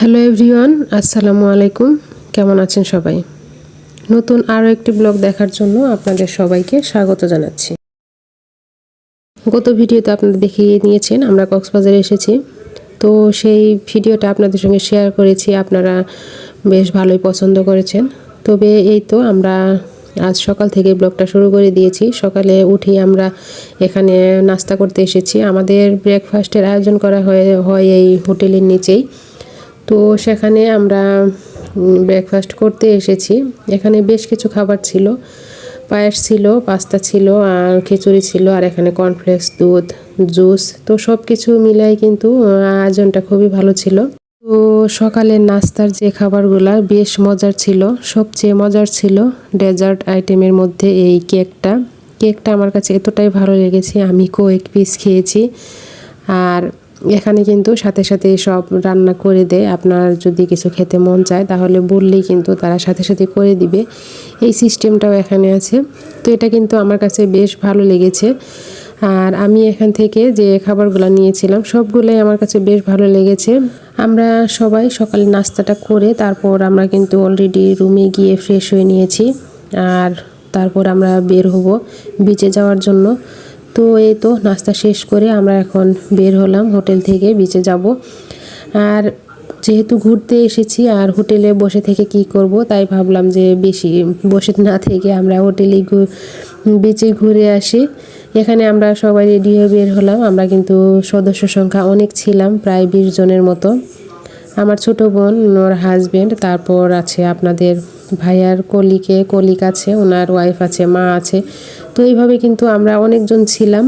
Hello everyone আসসালামু আলাইকুম। কেমন আছেন সবাই? নতুন আরও একটি ব্লগ দেখার জন্য আপনাদের সবাইকে স্বাগত জানাচ্ছি। গত ভিডিওতে আপনারা দেখিয়ে নিয়েছেন, আমরা কক্সবাজারে এসেছি। তো সেই ভিডিওটা আপনাদের সঙ্গে শেয়ার করেছি, আপনারা বেশ ভালোই পছন্দ করেছেন। তবে এই তো আমরা আজ সকাল থেকে ব্লগটা শুরু করে দিয়েছি। সকালে উঠেই আমরা এখানে নাস্তা করতে এসেছি। আমাদের ব্রেকফাস্টের আয়োজন করা হয়ে, হয় এই হোটেলের নিচেই। তো সেখানে আমরা ব্রেকফাস্ট করতে এসেছি। এখানে বেশ কিছু খাবার ছিল। পায়েস ছিল, পাস্তা ছিল, আর খিচুড়ি ছিল, আর এখানে কর্নফ্লেক্স দুধ জুস তো সব কিছু মিলাই কিন্তু আয়োজনটা খুবই ভালো ছিল। তো সকালের নাস্তার যে খাবারগুলা বেশ মজার ছিল। সবচেয়ে মজার ছিল ডেজার্ট আইটেমের মধ্যে এই কেকটা কেকটা আমার কাছে এতটাই ভালো লেগেছে, আমি কয়েক পিস খেয়েছি। আর এখানে কিন্তু সাথে সাথে সব রান্না করে দেয়। আপনার যদি কিছু খেতে মন চায়, তাহলে বললেই কিন্তু তারা সাথে সাথে করে দিবে। এই সিস্টেমটাও এখানে আছে। তো এটা কিন্তু আমার কাছে বেশ ভালো লেগেছে। আর আমি এখান থেকে যে খাবারগুলো নিয়েছিলাম, সবগুলোই আমার কাছে বেশ ভালো লেগেছে। আমরা সবাই সকালে নাস্তাটা করে তারপর আমরা কিন্তু অলরেডি রুমে গিয়ে ফ্রেশ হয়ে নিয়েছি। আর তারপর আমরা বের হব বিচে যাওয়ার জন্য। তো এই তো নাস্তা শেষ করে আমরা এখন বের হলাম হোটেল থেকে বিচে যাব। আর যেহেতু ঘুরতে এসেছি, আর হোটেলে বসে থেকে কি করব, তাই ভাবলাম যে বেশি বসে না থেকে আমরা হোটেলে বিচে ঘুরে আসি। এখানে আমরা সবাই রেডি হয়ে বের হলাম। আমরা কিন্তু সদস্য সংখ্যা অনেক ছিলাম, প্রায় বিশ জনের মতো। আমার ছোট বোন, ওর হাজবেন্ড তারপর আছে আপনাদের ভাইয়ার কলিকে, কলিক আছে, ওনার ওয়াইফ আছে, মা আছে। তো এইভাবে কিন্তু আমরা অনেকজন ছিলাম।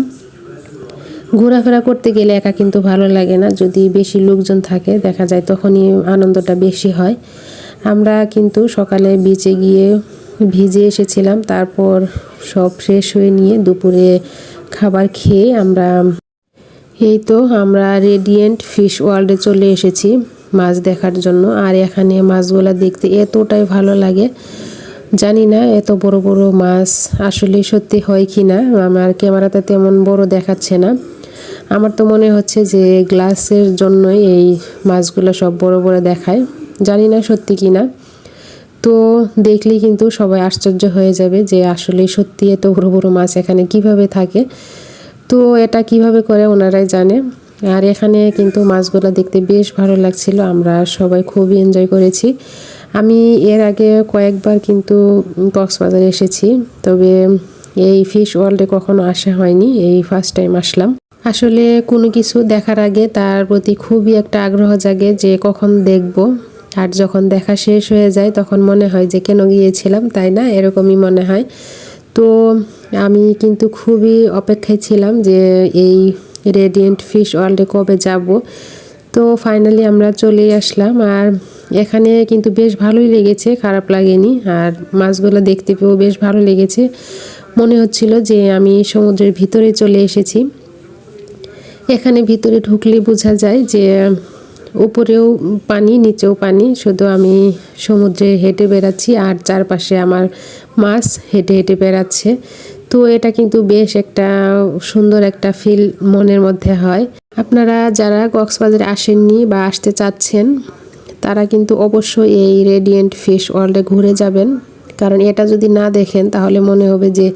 ঘোরাফেরা করতে গেলে একা কিন্তু ভালো লাগে না। যদি বেশি লোকজন থাকে, দেখা যায় তখনই আনন্দটা বেশি হয়। আমরা কিন্তু সকালে বিচে গিয়ে ভিজে এসেছিলাম। তারপর সব শেষ হয়ে নিয়ে দুপুরে খাবার খেয়ে আমরা, এই তো আমরা রেডিয়েন্ট ফিশ ওয়ার্ল্ডে চলে এসেছি। মাছ দেখার জন্য। আর এখানে মাছগুলা দেখতে এতটাই ভালো লাগে। জানি না এত বড় বড় মাছ আসলে সত্যি হয় কি না আমার ক্যামেরাতে তেমন বড় দেখাচ্ছে না। আমার তো মনে হচ্ছে যে গ্লাসের জন্যই এই মাছগুলো সব বড় বড় দেখায়। জানি না সত্যি কি না তো দেখলেই কিন্তু সবাই আশ্চর্য হয়ে যাবে যে আসলে সত্যি এত বড় বড় মাছ এখানে কীভাবে থাকে। তো এটা কীভাবে করে ওনারাই জানে। আর এখানে কিন্তু মাছগুলো দেখতে বেশ ভালো লাগছিল। আমরা সবাই খুবই এনজয় করেছি। আমি এর আগে কয়েকবার কিন্তু কক্সবাজারে এসেছি, তবে এই ফিশ ওয়ার্ল্ডে কখনো আসা হয়নি, এই ফার্স্ট টাইম আসলাম। আসলে কোনো কিছু দেখার আগে তার প্রতি খুবই একটা আগ্রহ জাগে যে কখন দেখব। আর যখন দেখা শেষ হয়ে যায় তখন মনে হয় যে কেন গিয়েছিলাম, তাই না? এরকমই মনে হয়। তো আমি কিন্তু খুবই অপেক্ষায় ছিলাম যে এই রেডিয়েন্ট ফিশ ওয়ার্ল্ডে কবে যাব? তো ফাইনালি আমরা চলেই আসলাম। আর এখানে কিন্তু বেশ ভালোই লেগেছে, খারাপ লাগেনি। আর মাছগুলো দেখতে পেয়েও বেশ ভালো লেগেছে। মনে হচ্ছিল যে আমি সমুদ্রের ভিতরে চলে এসেছি। এখানে ভিতরে ঢুকলে বোঝা যায় যে, উপরেও পানি, নিচেও পানি। শুধু আমি সমুদ্রে হেঁটে বেড়াচ্ছি আর চারপাশে আমার মাছ হেঁটে হেঁটে বেড়াচ্ছে। তো এটা কিন্তু বেশ একটা সুন্দর একটা ফিল মনের মধ্যে হয়। আপনারা যারা কক্সবাজারে আসেননি বা আসতে চাচ্ছেন, তারা কিন্তু অবশ্যই এই রেডিয়েন্ট ফিশ ওয়ার্ল্ডে ঘুরে যাবেন। কারণ এটা যদি না দেখেন, তাহলে মনে হবে যে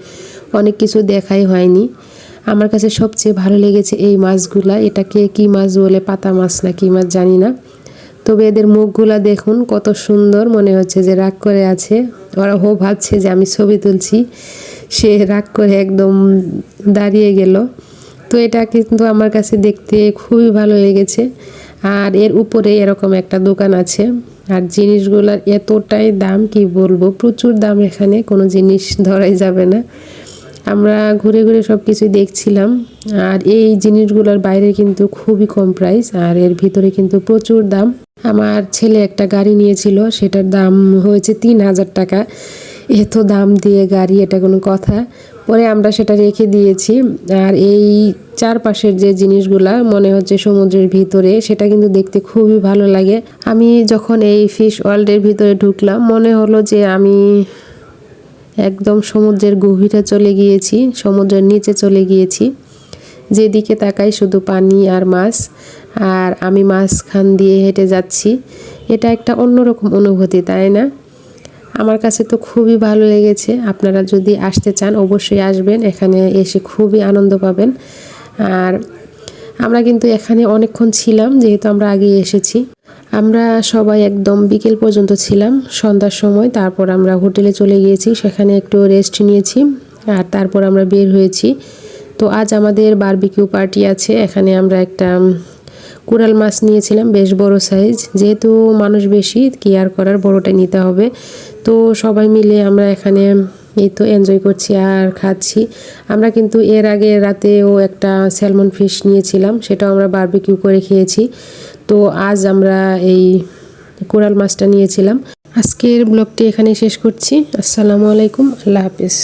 অনেক কিছু দেখাই হয়নি। আমার কাছে সবচেয়ে ভালো লেগেছে এই মাছগুলা। এটাকে কি মাছ বলে, পাতা মাছ না কি মাছ জানি না। তবে এদের মুখগুলা দেখুন, কত সুন্দর মনে হচ্ছে যে রাগ করে আছে। ওরা হো ভাবছে যে আমি ছবি তুলছি। সে রাগ করে একদম দাঁড়িয়ে গেল। তো এটা কিন্তু আমার কাছে দেখতে খুবই ভালো লেগেছে। আর এর উপরে এরকম একটা দোকান আছে। আর জিনিসগুলোর এতটাই দাম, কি বলব, প্রচুর দাম এখানে, কোনো জিনিস ধরাই যাবে না। আমরা ঘুরে ঘুরে সব কিছুই দেখছিলাম। আর এই জিনিসগুলোর বাইরে কিন্তু খুবই কম প্রাইস আর এর ভিতরে কিন্তু প্রচুর দাম। আমার ছেলে একটা গাড়ি নিয়েছিল, সেটার দাম হয়েছে তিন হাজার টাকা। এত দাম দিয়ে গাড়ি, এটা কোনো কথা। পরে আমরা সেটা রেখে দিয়েছি। আর এই চারপাশের যে জিনিসগুলা, মনে হচ্ছে সমুদ্রের ভিতরে, সেটা কিন্তু দেখতে খুবই ভালো লাগে। আমি যখন এই ফিশ ওয়ার্ল্ডের ভিতরে ঢুকলাম, মনে হলো যে আমি একদম সমুদ্রের গভীরে চলে গিয়েছি, সমুদ্রের নিচে চলে গিয়েছি। যেদিকে তাকাই শুধু পানি আর মাছ, আর আমি মাঝখান দিয়ে হেঁটে যাচ্ছি। এটা একটা অন্যরকম অনুভূতি, তাই না? আমার কাছে তো খুবই ভালো লেগেছে। আপনারা যদি আসতে চান, অবশ্যই আসবেন। এখানে এসে খুবই আনন্দ পাবেন। আর আমরা কিন্তু এখানে অনেকক্ষণ ছিলাম, যেহেতু আমরা আগে এসেছি। আমরা সবাই একদম বিকেল পর্যন্ত ছিলাম সন্ধ্যার সময়। তারপর আমরা হোটেলে চলে গিয়েছি, সেখানে একটু রেস্ট নিয়েছি, আর তারপর আমরা বের হয়েছি। তো আজ আমাদের বারবিকিউ পার্টি আছে। এখানে আমরা একটা কুড়াল মাছ নিয়েছিলাম, বেশ বড় সাইজ যেহেতু মানুষ বেশি, কি আর করার, বড়টা নিতে হবে। তো সবাই মিলে আমরা এখানে এই তো এনজয় করছি আর খাচ্ছি। আমরা কিন্তু এর আগে রাতেও একটা স্যালমন ফিশ নিয়েছিলাম, সেটাও আমরা বারবিকিউ করে খেয়েছি। তো আজ আমরা এই কোরাল মাছটা নিয়েছিলাম। আজকের ব্লগটি এখানে শেষ করছি। আসসালামু আলাইকুম, আল্লাহ হাফিজ।